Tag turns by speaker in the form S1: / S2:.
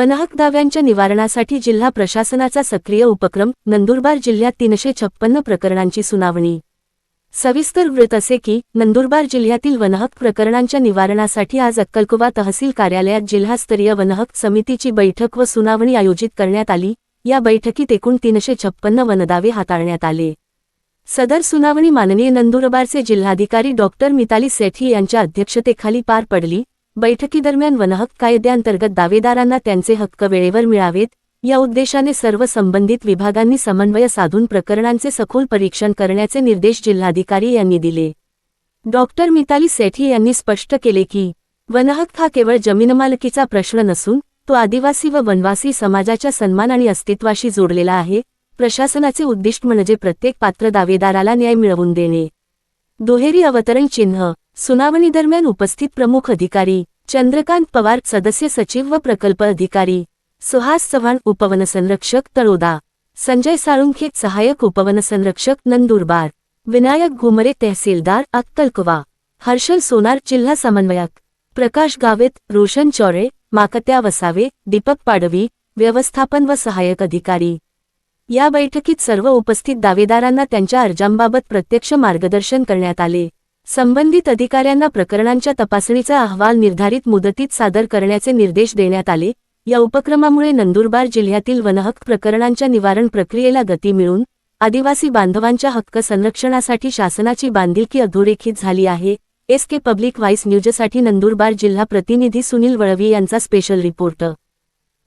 S1: वनहक दाव्यांच्या निवारणासाठी जिल्हा प्रशासनाचा सक्रिय उपक्रम नंदुरबार जिल्ह्यात तीनशे छप्पन्न प्रकरणांची सुनावणी. सविस्तर वृत्त असे की नंदुरबार जिल्ह्यातील वनहक प्रकरणांच्या निवारणासाठी आज अक्कलकुवा तहसील कार्यालयात जिल्हास्तरीय वनहक समितीची बैठक व सुनावणी आयोजित करण्यात आली. या बैठकीत एकूण तीनशे छप्पन्न वनदावे हाताळण्यात आले. सदर सुनावणी माननीय नंदुरबारचे जिल्हाधिकारी डॉक्टर मिताली सेठी यांच्या अध्यक्षतेखाली पार पडली. बैठकीदरम्यान वनहक्क कायद्याअंतर्गत दावेदारांना त्यांचे हक्क वेळेवर मिळावेत या उद्देशाने सर्व संबंधित विभागांनी समन्वय साधून प्रकरणांचे सखोल परीक्षण करण्याचे निर्देश जिल्हाधिकारी यांनी दिले. डॉक्टर मिताली सेठी यांनी स्पष्ट केले की वनहक्क हा केवळ जमीनमालकीचा प्रश्न नसून तो आदिवासी व वनवासी समाजाच्या सन्मान आणि अस्तित्वाशी जोडलेला आहे प्रशासनाचे उद्दिष्ट म्हणजे प्रत्येक पात्र दावेदाराला न्याय मिळवून देणे. दुहेरी अवतरण चिन्ह सुनावणीदरम्यान उपस्थित प्रमुख अधिकारी चंद्रकांत पवार सदस्य सचिव व प्रकल्प अधिकारी सुहास चव्हाण उपवनसंरक्षक तळोदा संजय साळुंखे सहाय्यक उपवनसंरक्षक नंदुरबार विनायक घुमरे तहसीलदार अक्कलकुवा हर्षल सोनार जिल्हा समन्वयक प्रकाश गावेत रोशन चौरे माकत्या वसावे दीपक पाडवी व्यवस्थापन व सहाय्यक अधिकारी. या बैठकीत सर्व उपस्थित दावेदारांना त्यांच्या अर्जांबाबत प्रत्यक्ष मार्गदर्शन करण्यात आले. संबंधित अधिकाऱ्यांना प्रकरणांच्या तपासणीचा अहवाल निर्धारित मुदतीत सादर करण्याचे निर्देश देण्यात आले. या उपक्रमामुळे नंदुरबार जिल्ह्यातील वनहक्क प्रकरणांच्या निवारण प्रक्रियेला गती मिळून आदिवासी बांधवांच्या हक्क संरक्षणासाठी शासनाची बांधिलकी अधोरेखित झाली आहे. एस के पब्लिक व्हाईस न्यूजसाठी नंदुरबार जिल्हा प्रतिनिधी सुनील वळवी यांचा स्पेशल रिपोर्ट.